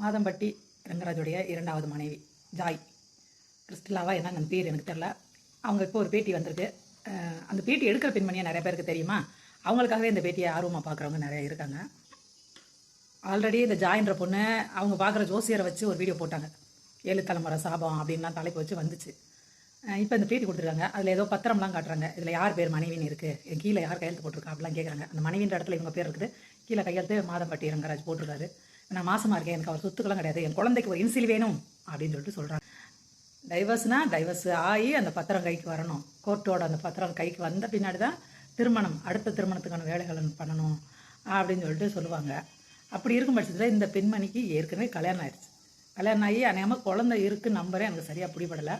மாதம்பட்டி ரங்கராஜுடைய இரண்டாவது மனைவி ஜாய். கிறிஸ்டலாவா என்னங்க பேர் எனக்கு தெரில. அவங்க இப்போ ஒரு பேட்டி வந்திருக்கு. அந்த பேட்டி எடுக்கிற பெண்மணியாக நிறைய பேருக்கு தெரியுமா? அவங்களுக்காகவே இந்த பேட்டியை ஆர்வமாக பார்க்குறவங்க நிறைய இருக்காங்க. ஆல்ரெடி இந்த ஜாயின்ற பொண்ணு அவங்க பார்க்குற ஜோசியரை வச்சு ஒரு வீடியோ போட்டாங்க. ஏழு தலைமுறை சாபம் அப்படின்லாம் தலைப்பு வச்சு வந்துச்சு. இப்போ இந்த பேட்டி கொடுத்துருக்காங்க. அதில் ஏதோ பத்திரம்லாம் காட்டுறாங்க. இதில் யார் பேர் மனைவின்னு இருக்குது என் கீழே யார் கையெழுத்து போட்டிருக்கா? அப்படிலாம் கேட்குறாங்க அந்த மனைவின்ற இடத்துல இவங்க பேர் இருக்குது. கீழே கையெழுத்து மாதம்பட்டி ரங்கராஜ் போட்டிருக்காரு. நான் மாசமாக இருக்கேன் எனக்கு அவர் சொத்துக்கெல்லாம் கிடையாது. என் குழந்தைக்கு ஒரு இன்சில் வேணும் அப்படின்னு சொல்லிட்டு சொல்கிறாங்க டைவர்ஸ்னால் டைவர்ஸ் ஆகி அந்த பத்திரம் கைக்கு வரணும். கோர்ட்டோட அந்த பத்திரம் கைக்கு வந்த பின்னாடி தான் திருமணம் அடுத்த திருமணத்துக்கான வேலைகள் பண்ணணும் அப்படின்னு சொல்லிட்டு சொல்லுவாங்க. அப்படி இருக்கும் பட்சத்தில் இந்த பெண்மணிக்கு ஏற்கனவே கல்யாணம் ஆயிடுச்சு கல்யாணம் ஆகி அநேகமாக குழந்தை இருக்குன்னு நம்பரே எனக்கு சரியாக பிடிபடலை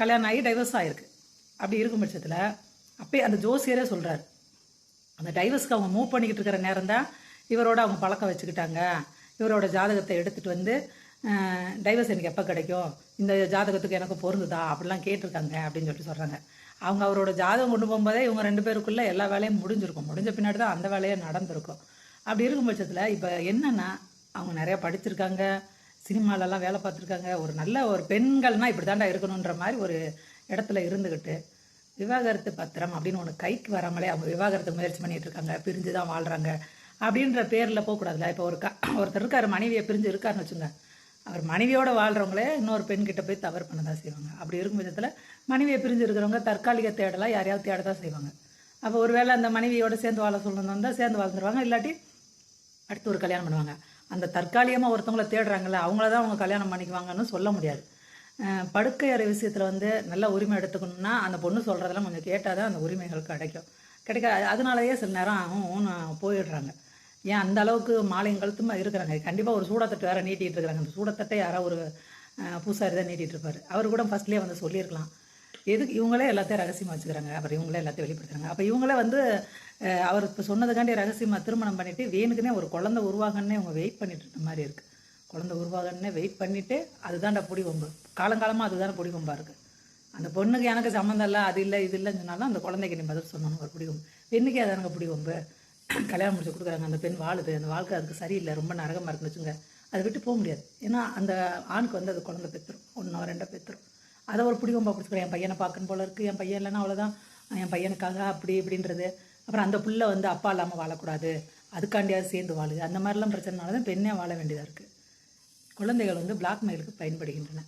கல்யாணம் ஆகி டைவர்ஸ் ஆகிருக்கு அப்படி இருக்கும் பட்சத்தில் அப்பயே அந்த ஜோசியரே சொல்கிறார் அந்த டைவர்ஸ்க்கு அவங்க மூவ் பண்ணிக்கிட்டு இருக்கிற நேரம் தான் இவரோட அவங்க பழக்கம் வச்சுக்கிட்டாங்க. இவரோட ஜாதகத்தை எடுத்துகிட்டு வந்து டைவர்ஸ் எனக்கு எப்போ கிடைக்கும்? இந்த ஜாதகத்துக்கு எனக்கு பொருந்துதா? அப்படிலாம் கேட்டிருக்காங்க அப்படின்னு சொல்லிட்டு சொல்கிறாங்க அவங்க அவரோட ஜாதகம் கொண்டு போகும்போதே இவங்க ரெண்டு பேருக்குள்ளே எல்லா வேலையும் முடிஞ்சிருக்கும். முடிஞ்ச பின்னாடி தான் அந்த வேலையே நடந்திருக்கும். அப்படி இருக்கும் பட்சத்தில் இப்போ என்னென்னா அவங்க நிறையா படிச்சிருக்காங்க சினிமாலெல்லாம் வேலை பார்த்துருக்காங்க. ஒரு நல்ல ஒரு பெண்கள்னால் இப்படி தாண்டா இருக்கணுன்ற மாதிரி ஒரு இடத்துல இருந்துக்கிட்டு விவாகரத்து பத்திரம் அப்படின்னு ஒன்று கைக்கு வராமலே அவங்க விவாகரத்து முயற்சி பண்ணிகிட்ருக்காங்க இருக்காங்க. பிரிஞ்சு தான் வாழ்கிறாங்க அப்படின்ற பேரில் போகக்கூடாதுல்ல. இப்போ ஒரு க ஒருத்தர் இருக்கார் மனைவியை பிரிஞ்சு இருக்காருன்னு வச்சுங்க. அவர் மனைவியோடு வாழ்கிறவங்களே இன்னொரு பெண்கிட்ட போய் தவறு பண்ண தான் செய்வாங்க. அப்படி இருக்கும் விதத்தில் மனைவியை பிரிஞ்சு இருக்கிறவங்க தற்காலிக தேடலாம் யாரையாவது தேட தான் செய்வாங்க. அப்போ ஒருவேளை அந்த மனைவியோட சேர்ந்து வாழ சொல்லணும் வந்தால் சேர்ந்து வாழ்ந்துருவாங்க. இல்லாட்டி அடுத்து ஒரு கல்யாணம் பண்ணுவாங்க. அந்த தற்காலிகமாக ஒருத்தவங்கள தேடுறாங்கல்ல அவங்கள தான் அவங்க கல்யாணம் பண்ணிக்குவாங்கன்னு சொல்ல முடியாது. படுக்கை அறை விஷயத்தில் வந்து நல்ல உரிமை எடுத்துக்கணும்னா அந்த பொண்ணு சொல்கிறதெல்லாம் கொஞ்சம் கேட்டால் தான் அந்த உரிமைகள் கிடைக்கும். கிடைக்க அதனாலயே சில நேரம் ஆகும் போயிடுறாங்க. ஏன் அந்த அளவுக்கு மாலையும் கழுத்துமா இருக்கிறாங்க? கண்டிப்பாக ஒரு சூடத்தட்டு வேறு நீட்டிகிட்டு இருக்கிறாங்க. அந்த சூடத்தட்டை யாரோ ஒரு பூசாரி தான் நீட்டிகிட்டு இருப்பார். அவர் கூட ஃபஸ்ட்லேயே வந்து சொல்லியிருக்கலாம். எதுக்கு? இவங்களே எல்லாத்தையும் ரகசியமாக வச்சுக்கிறாங்க. அப்புறம் இவங்களே எல்லாத்தையும் வெளிப்படுத்துறாங்க. அப்போ இவங்களே வந்து அவர் இப்போ சொன்னதுக்காண்டி ரகசியமாக திருமணம் பண்ணிட்டு வேணுக்குனே ஒரு குழந்தை உருவாகன்னே இவங்க வெயிட் பண்ணிட்டு இருக்க மாதிரி இருக்குது குழந்தை உருவாகன்னே வெயிட் பண்ணிவிட்டு அதுதான்டா பொடி கொம்பு காலங்காலமாக அதுதான் பொடி கொம்பாக இருக்குது அந்த பொண்ணுக்கு எனக்கு சம்மந்தம் இல்லை அது இல்லை இது இல்லைன்னு சொன்னாலும் அந்த குழந்தைக்கு நீ பதில் சொன்னணும் ஒரு பிடிக்கும் பெண்ணுக்கே அதானுங்க பிடிக்கும் கல்யாணம் முடிச்சு கொடுக்குறாங்க. அந்த பெண் வாழுது. அந்த வாழ்க்கை அதுக்கு சரியில்லை. ரொம்ப நரகமாக இருந்துச்சுங்க அதை விட்டு போக முடியாது. ஏன்னா அந்த ஆணுக்கு வந்து அது குழந்தை பெற்றுரும் ஒன்றோ ரெண்டோ பெற்றுரும் அதை ஒரு பிடிவம்பா பிடிச்சிக்கிறேன். என் பையனை பார்க்கணும் போல இருக்குது என் பையன் இல்லைன்னா அவ்வளோதான் என் பையனுக்காக அப்படி இப்படின்றது. அப்புறம் அந்த புள்ள வந்து அப்பா இல்லாமல் வாழக்கூடாது. அதுக்காண்டியாவது சேர்ந்து வாழுது அந்த மாதிரிலாம் பிரச்சனைனால தான் பெண்ணே வாழ வேண்டியதாக இருக்குது குழந்தைகள் வந்து பிளாக்மெயிலுக்கு பயன்படுகின்றன.